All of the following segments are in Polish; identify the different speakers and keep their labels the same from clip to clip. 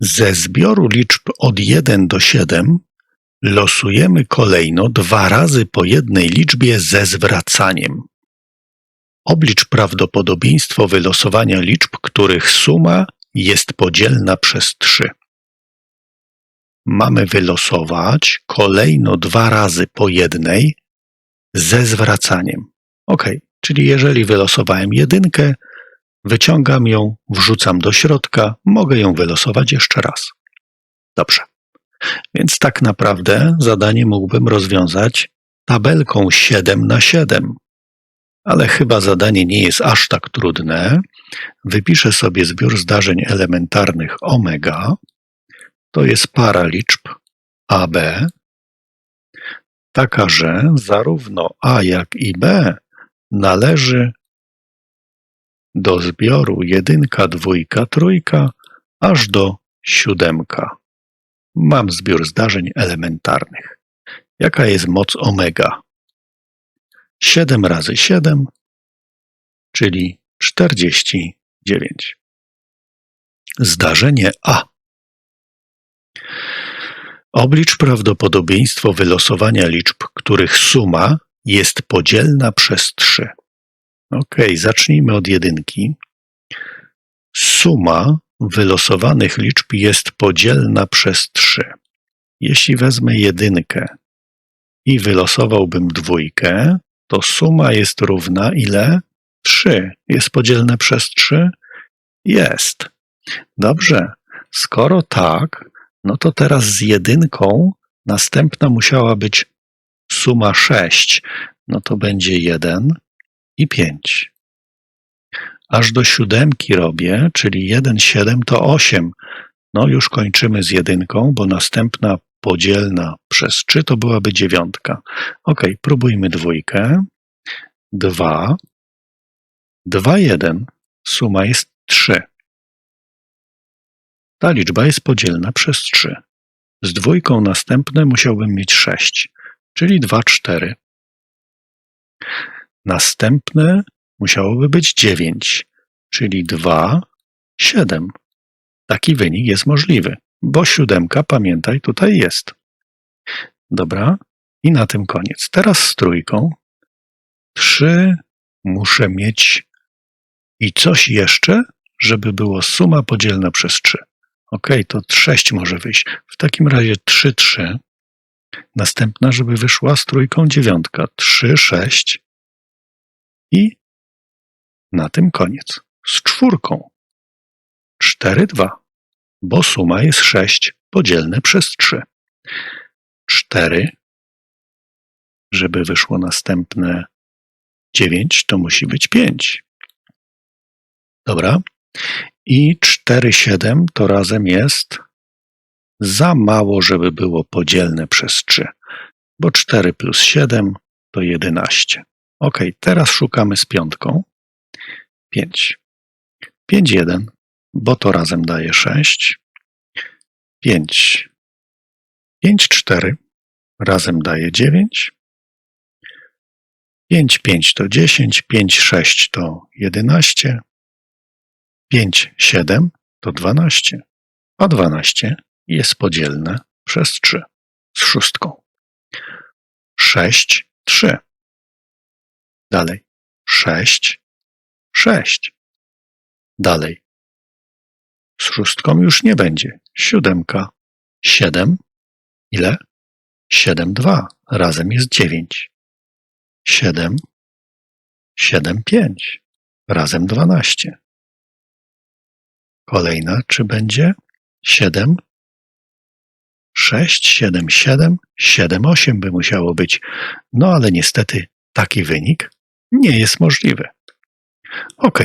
Speaker 1: Ze zbioru liczb od 1 do 7 losujemy kolejno dwa razy po jednej liczbie ze zwracaniem. Oblicz prawdopodobieństwo wylosowania liczb, których suma jest podzielna przez 3. Mamy wylosować kolejno dwa razy po jednej ze zwracaniem. Ok, czyli jeżeli wylosowałem jedynkę, wyciągam ją, wrzucam do środka, mogę ją wylosować jeszcze raz. Dobrze. Więc tak naprawdę zadanie mógłbym rozwiązać tabelką 7 na 7. Ale chyba zadanie nie jest aż tak trudne. Wypiszę sobie zbiór zdarzeń elementarnych omega. To jest para liczb AB, taka, że zarówno A jak i B należy do zbioru jedynka, dwójka, trójka, aż do siódemka. Mam zbiór zdarzeń elementarnych. Jaka jest moc omega? 7 razy 7, czyli 49. Zdarzenie A. Oblicz prawdopodobieństwo wylosowania liczb, których suma jest podzielna przez 3. Ok, zacznijmy od jedynki. Suma wylosowanych liczb jest podzielna przez 3. Jeśli wezmę jedynkę i wylosowałbym dwójkę, to suma jest równa ile? 3. Jest podzielne przez 3? Jest. Dobrze. Skoro tak, no to teraz z jedynką następna musiała być suma 6. No to będzie 1 i 5. Aż do siódemki robię, czyli 1, 7 to 8. No już kończymy z jedynką, bo następna podzielna przez 3 to byłaby dziewiątka. Ok, próbujmy dwójkę. 2, 2, 1. Suma jest 3. Ta liczba jest podzielna przez 3. Z dwójką następne musiałbym mieć 6, czyli 2, 4. Następne musiałoby być 9, czyli 2, 7. Taki wynik jest możliwy, bo siódemka, pamiętaj, tutaj jest. Dobra, i na tym koniec. Teraz z trójką. 3 muszę mieć i coś jeszcze, żeby było suma podzielna przez 3. Ok, to 6 może wyjść. W takim razie 3, 3. Następna, żeby wyszła z trójką dziewiątka. 3, 6. I na tym koniec. Z czwórką. 4, 2. Bo suma jest 6 podzielne przez 3. 4. Żeby wyszło następne 9, to musi być 5. Dobra. I 4, 7 to razem jest za mało, żeby było podzielne przez 3, bo 4 plus 7 to 11. Ok, teraz szukamy z piątką. 5. 5, 1, bo to razem daje 6. 5. 5, 4 razem daje 9. 5, 5 to 10, 5, 6 to 11. 5, 7 to 12, a 12 jest podzielne przez 3 z szóstką. 6, 3. Dalej. 6, 6. Dalej. Z szóstką już nie będzie. Siódemka. 7. Ile? 7, 2. Razem jest 9. 7, 7, 5. Razem 12. Kolejna, czy będzie? 7, 6, 7, 7, 7, 8 by musiało być. No ale niestety taki wynik nie jest możliwy. Ok.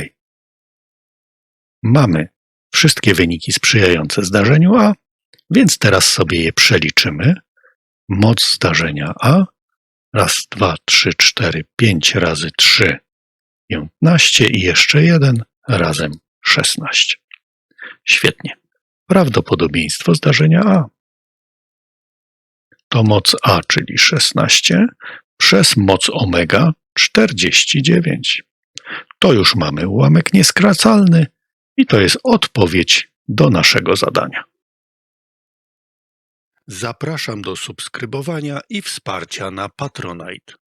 Speaker 1: Mamy wszystkie wyniki sprzyjające zdarzeniu A, więc teraz sobie je przeliczymy. Moc zdarzenia A. Raz, dwa, trzy, cztery, pięć razy trzy, piętnaście i jeszcze jeden razem szesnaście. Świetnie. Prawdopodobieństwo zdarzenia A. To moc A, czyli 16, przez moc omega 49. To już mamy ułamek nieskracalny i to jest odpowiedź do naszego zadania. Zapraszam do subskrybowania i wsparcia na Patronite.